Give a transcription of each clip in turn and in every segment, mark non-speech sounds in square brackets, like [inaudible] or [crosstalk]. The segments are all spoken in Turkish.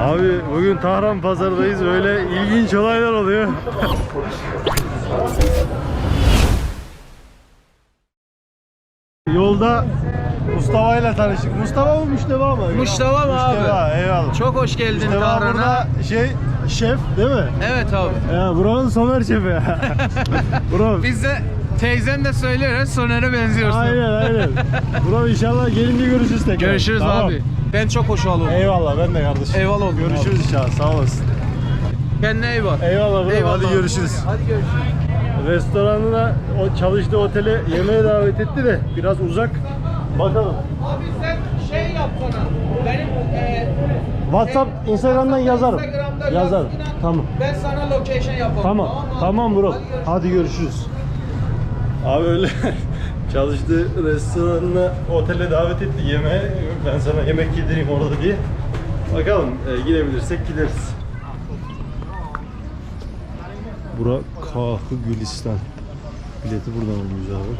Abi bugün Tahran pazardayız. Böyle ilginç olaylar oluyor. Yolda Mustafa ile tanıştık. Mustafa mı Müşteva mı? Müşteva mı abi? Müşteva eyvallah. Çok hoş geldin Müşteva Tahran'a. burada şey şef değil mi? Evet abi. Ya buranın Somer şefi. [laughs] Bro. Biz de teyzen de söylüyoruz Soner'e benziyorsun. Aynen aynen. Bro inşallah gelince görüşürüz tekrar. Görüşürüz Tamam. abi. Ben çok hoş oldum. Eyvallah ben de kardeşim. Eyvallah olsun Görüşürüz inşallah sağ olasın. Kendine iyi bak. Eyvallah bro. Eyvallah. Hadi görüşürüz. Hadi görüşürüz. Restoranına o çalıştığı otele yemeğe davet etti de biraz uzak. Bakalım. Abi sen şey yap bana. Benim e, WhatsApp, Instagram'dan yazarım. Instagram'da Yazarım. yaz, inan, Tamam. Ben sana location yaparım. Tamam. mı? Tamam bro. Hadi görüşürüz. Hadi görüşürüz. Abi öyle [laughs] çalıştığı restoranına otele davet etti yemeğe. Ben sana yemek yedireyim orada diye. Bakalım e, gidebilirsek gideriz. Bura Kahı Gülistan. Bileti buradan alıyoruz abi.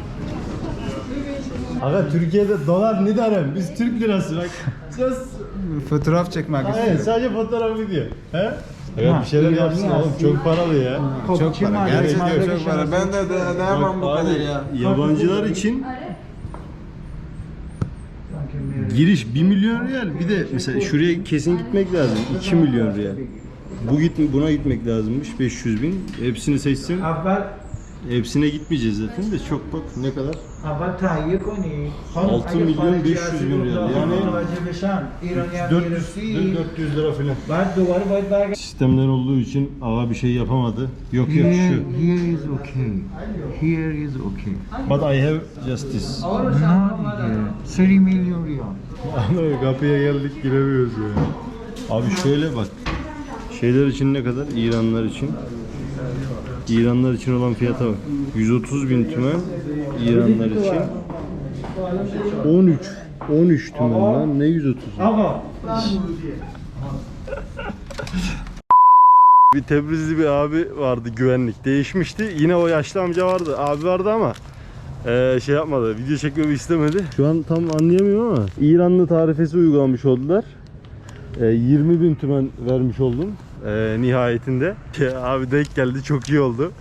Aga Türkiye'de dolar ne derim? Biz Türk lirası bak. Just Fotoğraf çekmek Hayır istiyorum. sadece fotoğraf video. He? Evet bir şeyler yapsın oğlum çok paralı ya. Çok para. Gerçekten çok para. Ben de de- dayanamam bu kadar ya. Yabancılar için giriş 1 milyon riyal. Bir de mesela şuraya kesin gitmek lazım. 2 milyon riyal. Bu git buna gitmek lazımmış 500 bin. Hepsini seçsin. Hepsine gitmeyeceğiz zaten de çok bak ne kadar? Altı 6 milyon 500 bin riyal. Yani 400, 400 lira filan. Sistemler olduğu için ağa bir şey yapamadı. Yok yok şu. here is okay. Here is okay. But I have justice. Not here. 3 million riyal. Ana kapıya geldik giremiyoruz ya. Abi şöyle bak. Şeyler için ne kadar? İranlar için. İranlar için olan fiyata bak. 130 bin tümen İranlar için. 13 13 tümen lan. Ne 130 [laughs] bir Tebrizli bir abi vardı güvenlik. Değişmişti. Yine o yaşlı amca vardı abi vardı ama ee, şey yapmadı video çekmemi istemedi. Şu an tam anlayamıyorum ama İranlı tarifesi uygulanmış oldular. Ee, 20 bin tümen vermiş oldum eee, nihayetinde. [laughs] Abi denk geldi. Çok iyi oldu.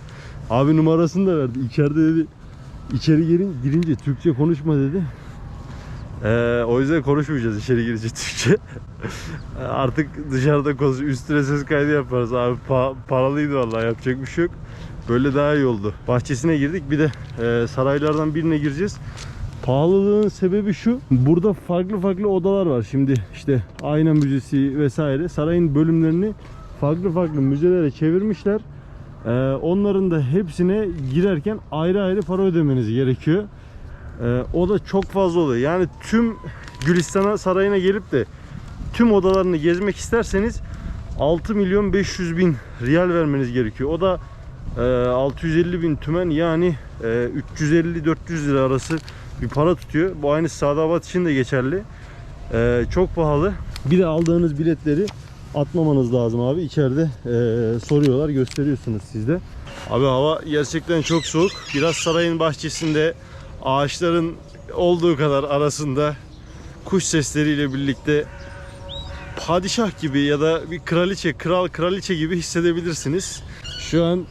Abi numarasını da verdi. İçeride dedi. İçeri girin, girince Türkçe konuşma dedi. Ee, o yüzden konuşmayacağız içeri girince [laughs] Türkçe. Artık dışarıda konuş, üstüne ses kaydı yaparız abi. Pa- paralıydı vallahi yapacak bir şey yok. Böyle daha iyi oldu. Bahçesine girdik. Bir de e, saraylardan birine gireceğiz. Pahalılığın sebebi şu. Burada farklı farklı odalar var. Şimdi işte ayna müzesi vesaire. Sarayın bölümlerini farklı farklı müzelere çevirmişler. Ee, onların da hepsine girerken ayrı ayrı para ödemeniz gerekiyor. Ee, o da çok fazla oluyor. Yani tüm Gülistan'a sarayına gelip de tüm odalarını gezmek isterseniz 6 milyon 500 bin riyal vermeniz gerekiyor. O da e, 650 bin tümen yani e, 350-400 lira arası bir para tutuyor. Bu aynı Sadabat için de geçerli. E, çok pahalı. Bir de aldığınız biletleri atmamanız lazım abi. İçeride e, soruyorlar, gösteriyorsunuz sizde. Abi hava gerçekten çok soğuk. Biraz sarayın bahçesinde ağaçların olduğu kadar arasında kuş sesleriyle birlikte padişah gibi ya da bir kraliçe, kral, kraliçe gibi hissedebilirsiniz. Şu an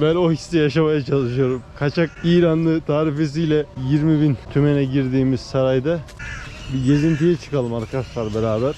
ben o hissi yaşamaya çalışıyorum. Kaçak İranlı tarifesiyle 20 bin tümene girdiğimiz sarayda bir gezintiye çıkalım arkadaşlar beraber.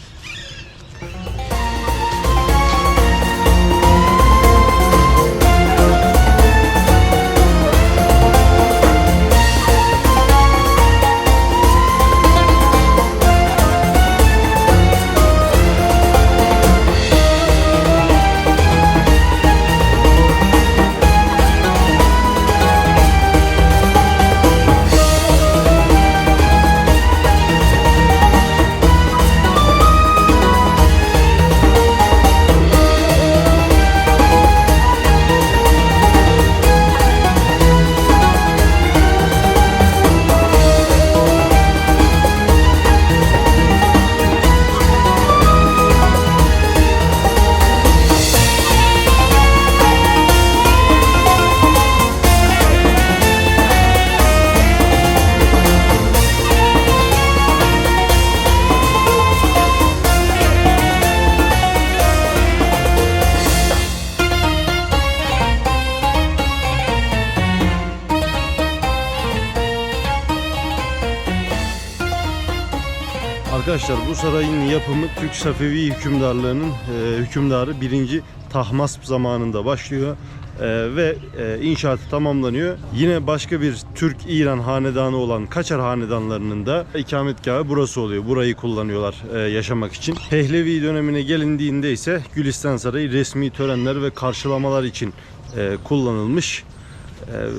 Sarayın yapımı Türk Safevi hükümdarlığının e, hükümdarı 1. Tahmasp zamanında başlıyor e, ve e, inşaatı tamamlanıyor. Yine başka bir Türk-İran hanedanı olan Kaçar hanedanlarının da ikametgahı burası oluyor. Burayı kullanıyorlar e, yaşamak için. Pehlevi dönemine gelindiğinde ise Gülistan Sarayı resmi törenler ve karşılamalar için e, kullanılmış.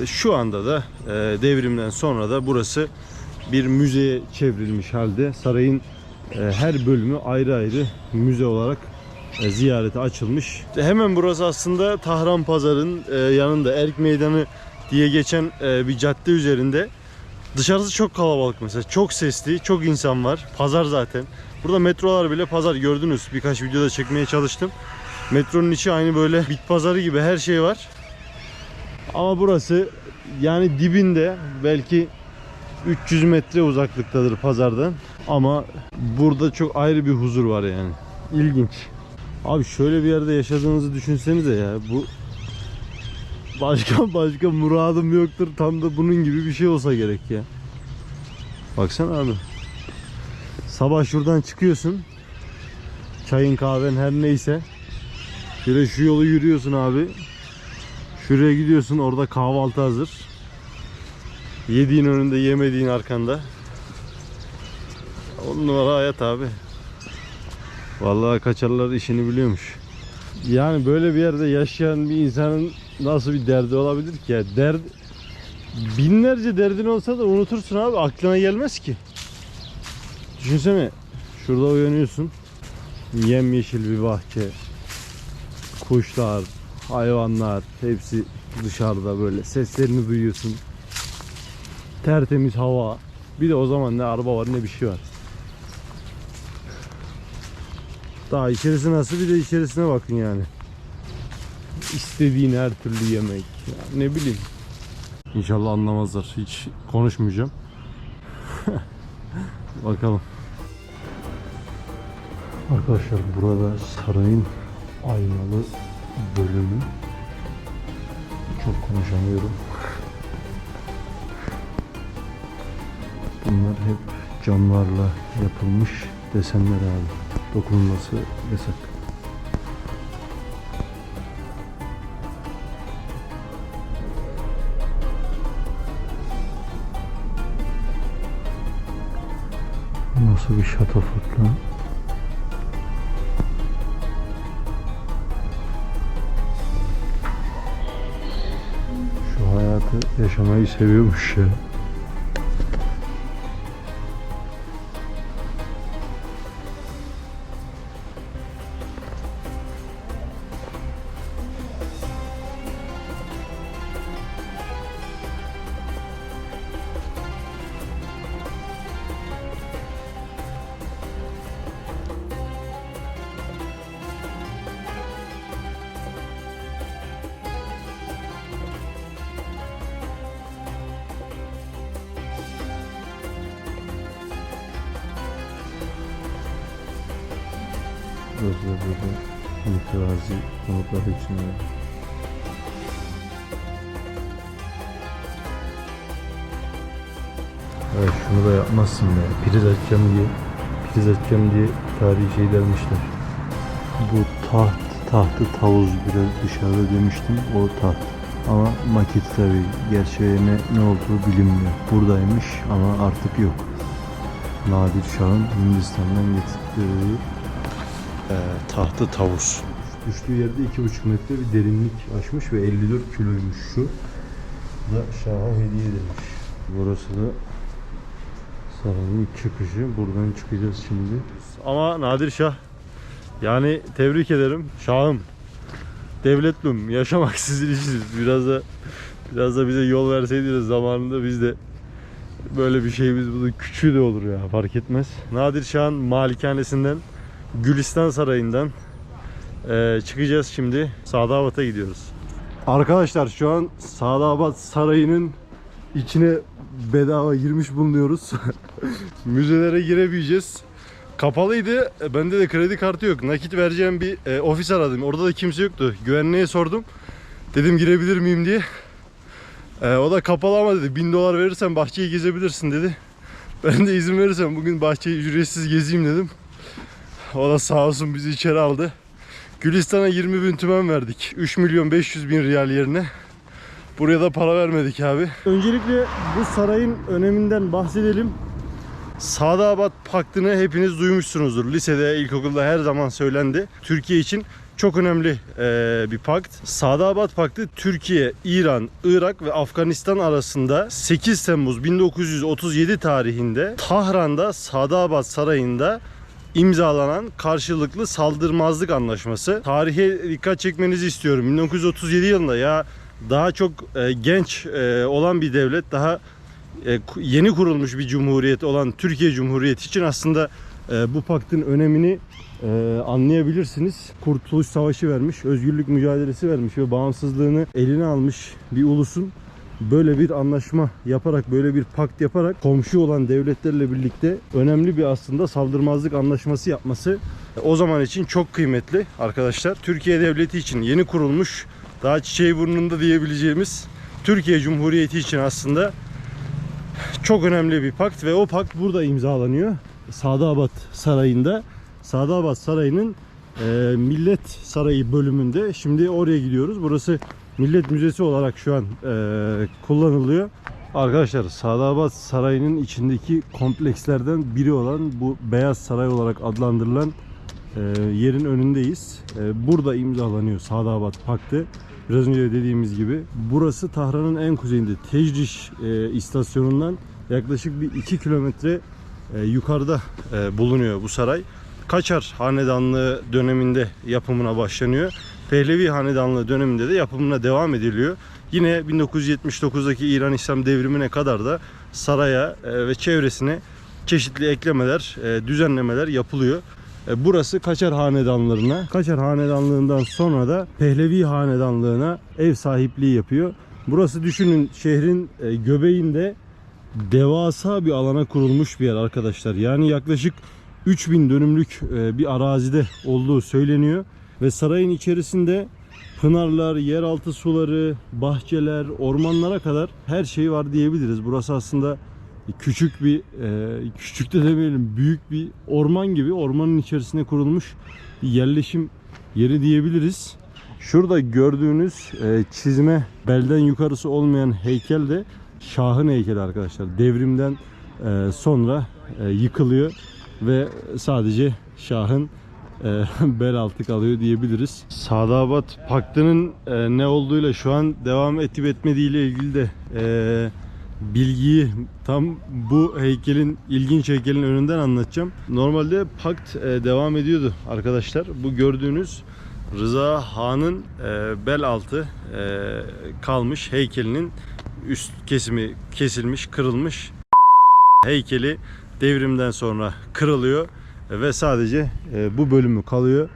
E, şu anda da e, devrimden sonra da burası bir müzeye çevrilmiş halde. Sarayın her bölümü ayrı ayrı müze olarak e, ziyarete açılmış. Hemen burası aslında Tahran Pazar'ın e, yanında Erk Meydanı diye geçen e, bir cadde üzerinde. Dışarısı çok kalabalık mesela. Çok sesli, çok insan var. Pazar zaten. Burada metrolar bile pazar gördünüz. Birkaç videoda çekmeye çalıştım. Metronun içi aynı böyle bit pazarı gibi her şey var. Ama burası yani dibinde belki 300 metre uzaklıktadır pazardan. Ama burada çok ayrı bir huzur var yani. İlginç. Abi şöyle bir yerde yaşadığınızı düşünsenize ya. Bu başka [laughs] başka muradım yoktur. Tam da bunun gibi bir şey olsa gerek ya. Baksana abi. Sabah şuradan çıkıyorsun. Çayın kahven her neyse. Şöyle şu yolu yürüyorsun abi. Şuraya gidiyorsun orada kahvaltı hazır. Yediğin önünde yemediğin arkanda. On numara hayat abi. Vallahi kaçarlar işini biliyormuş. Yani böyle bir yerde yaşayan bir insanın nasıl bir derdi olabilir ki ya? Derd binlerce derdin olsa da unutursun abi aklına gelmez ki. Düşünsene şurada uyanıyorsun. Yemyeşil bir bahçe. Kuşlar, hayvanlar hepsi dışarıda böyle seslerini duyuyorsun. Tertemiz hava. Bir de o zaman ne araba var ne bir şey var. Daha içerisi nasıl bir de içerisine bakın yani. İstediğin her türlü yemek. Ya ne bileyim. İnşallah anlamazlar. Hiç konuşmayacağım. [laughs] Bakalım. Arkadaşlar burada sarayın aynalı bölümü. Çok konuşamıyorum. Bunlar hep camlarla yapılmış desenler abi. Dokunulması yasak. Nasıl bir şatafat lan? Şu hayatı yaşamayı seviyormuş ya. Mütevazi konuklar için yani. Evet şunu da yapmazsın be. Priz açacağım diye. Priz açacağım diye tarihi şey dermişler. Bu taht, tahtı tavuz biraz dışarıda demiştim. O taht. Ama maket tabi. Gerçeğine ne olduğu bilinmiyor. Buradaymış ama artık yok. Nadir Şah'ın Hindistan'dan getirdiği e, tahtı tavus. Düştüğü yerde 2,5 metre bir derinlik açmış ve 54 kiloymuş şu. Bu da Şah'a hediye edilmiş. Burası da sarayın çıkışı. Buradan çıkacağız şimdi. Ama Nadir Şah yani tebrik ederim. Şahım. Devletlüm. Yaşamak sizin işiniz. Biraz da biraz da bize yol verseydiniz zamanında biz de böyle bir şeyimiz bunun küçüğü de olur ya fark etmez. Nadir Şah'ın malikanesinden Gülistan Sarayı'ndan eee, çıkacağız şimdi. Sadabat'a gidiyoruz. Arkadaşlar şu an Sadabat Sarayı'nın içine bedava girmiş bulunuyoruz. [laughs] Müzelere giremeyeceğiz. Kapalıydı. Bende de kredi kartı yok. Nakit vereceğim bir e, ofis aradım. Orada da kimse yoktu. Güvenliğe sordum. Dedim girebilir miyim diye. E, o da kapalı ama dedi 1000 dolar verirsen bahçeyi gezebilirsin dedi. Ben de izin verirsem bugün bahçeyi ücretsiz gezeyim dedim. O da sağ olsun bizi içeri aldı. Gülistan'a 20 bin tümen verdik. 3 milyon 500 bin riyal yerine. Buraya da para vermedik abi. Öncelikle bu sarayın öneminden bahsedelim. Sadabat Paktı'nı hepiniz duymuşsunuzdur. Lisede, ilkokulda her zaman söylendi. Türkiye için çok önemli eee, bir pakt. Sadabat Paktı Türkiye, İran, Irak ve Afganistan arasında 8 Temmuz 1937 tarihinde Tahran'da Sadabat Sarayı'nda imzalanan karşılıklı saldırmazlık anlaşması. Tarihe dikkat çekmenizi istiyorum. 1937 yılında ya daha çok e, genç e, olan bir devlet, daha e, yeni kurulmuş bir cumhuriyet olan Türkiye Cumhuriyeti için aslında e, bu paktın önemini e, anlayabilirsiniz. Kurtuluş Savaşı vermiş, özgürlük mücadelesi vermiş ve bağımsızlığını eline almış bir ulusun böyle bir anlaşma yaparak, böyle bir pakt yaparak komşu olan devletlerle birlikte önemli bir aslında saldırmazlık anlaşması yapması e, o zaman için çok kıymetli arkadaşlar. Türkiye Devleti için yeni kurulmuş, daha çiçeği burnunda diyebileceğimiz Türkiye Cumhuriyeti için aslında çok önemli bir pakt ve o pakt burada imzalanıyor. Sadabat Sarayı'nda. Sadabat Sarayı'nın e, Millet Sarayı bölümünde. Şimdi oraya gidiyoruz. Burası Millet Müzesi olarak şu an e, kullanılıyor. Arkadaşlar Sadabat Sarayı'nın içindeki komplekslerden biri olan bu Beyaz Saray olarak adlandırılan e, yerin önündeyiz. E, burada imzalanıyor Sadabat Paktı. Biraz önce de dediğimiz gibi burası Tahran'ın en kuzeyinde Tecriş e, istasyonundan yaklaşık bir 2 kilometre e, yukarıda e, bulunuyor bu saray. Kaçar Hanedanlığı döneminde yapımına başlanıyor. Pehlevi Hanedanlığı döneminde de yapımına devam ediliyor. Yine 1979'daki İran İslam devrimine kadar da saraya e, ve çevresine çeşitli eklemeler, e, düzenlemeler yapılıyor. E, Burası Kaçar Hanedanlarına, Kaçar Hanedanlığından sonra da Pehlevi Hanedanlığına ev sahipliği yapıyor. Burası düşünün şehrin göbeğinde devasa bir alana kurulmuş bir yer arkadaşlar. Yani yaklaşık 3000 dönümlük bir arazide olduğu söyleniyor ve sarayın içerisinde pınarlar, yeraltı suları, bahçeler, ormanlara kadar her şey var diyebiliriz. Burası aslında küçük bir e, küçük de demeyelim büyük bir orman gibi ormanın içerisine kurulmuş bir yerleşim yeri diyebiliriz. Şurada gördüğünüz e, çizme belden yukarısı olmayan heykel de Şah'ın heykeli arkadaşlar. Devrimden e, sonra yıkılıyor ve sadece Şah'ın e, [laughs] bel altı kalıyor diyebiliriz. Sadabat Paktı'nın e, ne olduğuyla şu an devam etip etmediğiyle ilgili de e, bilgiyi tam bu heykelin ilginç heykelin önünden anlatacağım. Normalde pakt e, devam ediyordu arkadaşlar. Bu gördüğünüz Rıza Han'ın e, bel altı e, kalmış heykelinin üst kesimi kesilmiş, kırılmış. Heykeli devrimden sonra kırılıyor ve sadece e, bu bölümü kalıyor.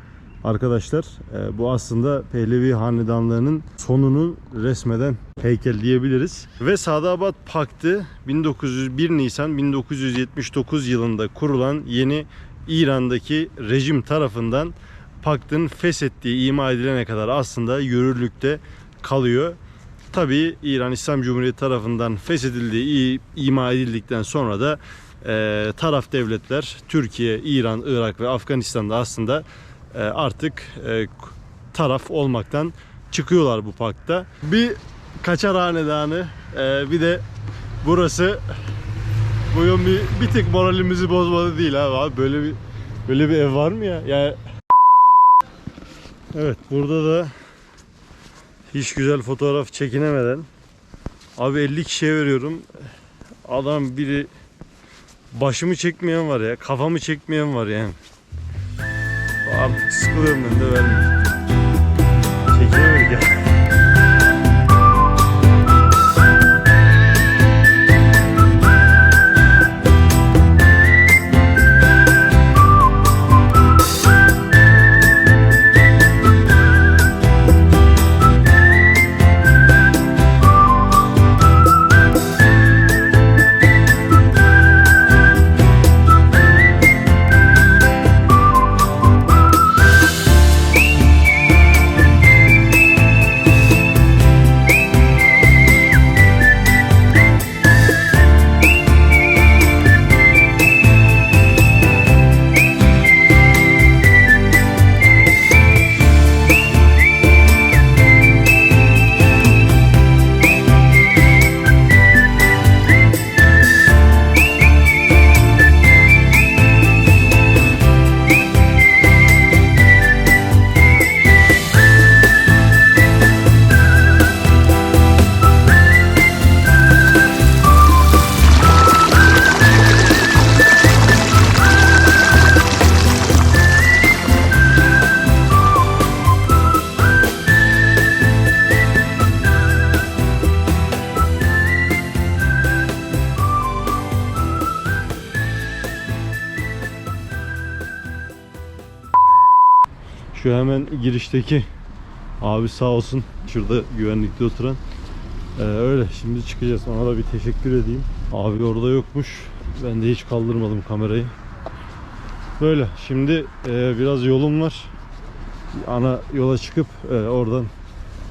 Arkadaşlar e, bu aslında Pehlevi hanedanlığının sonunu resmeden heykel diyebiliriz. Ve Sadabat Paktı 1901 Nisan 1979 yılında kurulan yeni İran'daki rejim tarafından paktın feshettiği ima edilene kadar aslında yürürlükte kalıyor. Tabii İran İslam Cumhuriyeti tarafından feshedildiği, ima edildikten sonra da e, taraf devletler Türkiye, İran, Irak ve Afganistan'da aslında e, artık e, taraf olmaktan çıkıyorlar bu pakta. Bir Kaçar Hanedanı, e, bir de burası bugün bir, bir tık moralimizi bozmadı değil abi. abi. Böyle bir böyle bir ev var mı ya? Yani Evet burada da hiç güzel fotoğraf çekinemeden abi 50 kişiye veriyorum. Adam biri başımı çekmeyen var ya, kafamı çekmeyen var yani. Artık sıkılıyorum ben de vermiyorum. Çekinemedik ya. Şu hemen girişteki abi sağ olsun. Şurada güvenlikte oturan. Ee, öyle şimdi çıkacağız. Ona da bir teşekkür edeyim. Abi orada yokmuş. Ben de hiç kaldırmadım kamerayı. Böyle şimdi e, biraz yolum var. Ana yola çıkıp e, oradan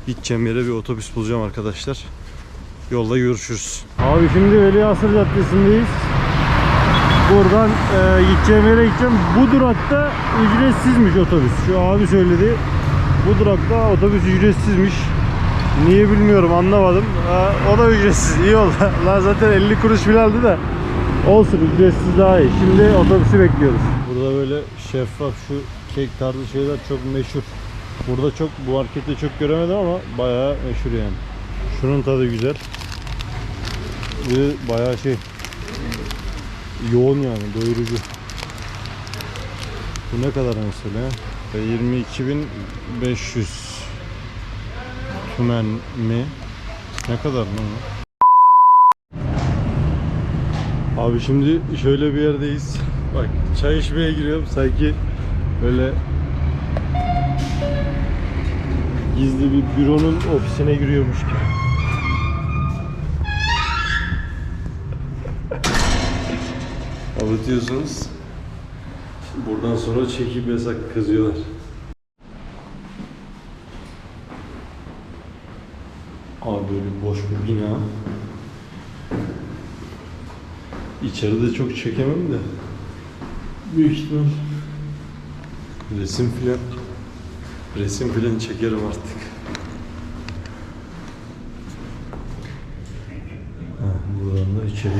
gideceğim yere bir otobüs bulacağım arkadaşlar. Yolda görüşürüz. Abi şimdi Veliasır Caddesi'ndeyiz. Buradan e, gideceğim yere gideceğim. Bu durakta ücretsizmiş otobüs. Şu abi söyledi. Bu durakta otobüs ücretsizmiş. Niye bilmiyorum anlamadım. Ha, o da ücretsiz. İyi oldu. [laughs] Lan zaten 50 kuruş filandı da. Olsun ücretsiz daha iyi. Şimdi otobüsü bekliyoruz. Burada böyle şeffaf şu kek tarzı şeyler çok meşhur. Burada çok bu markette çok göremedim ama bayağı meşhur yani. Şunun tadı güzel. Bir bayağı şey yoğun yani doyurucu. Bu ne kadar mesela? E, 22.500 tümen mi? Ne kadar lan? Abi şimdi şöyle bir yerdeyiz. Bak çay içmeye giriyorum sanki böyle gizli bir büronun ofisine giriyormuş gibi. Avutuyorsunuz. Buradan sonra çekip yasak kızıyorlar. Abi böyle boş bir bina. İçeride çok çekemem de. Büyük ihtimal resim filan resim filan çekerim artık. Ha, buradan da içeri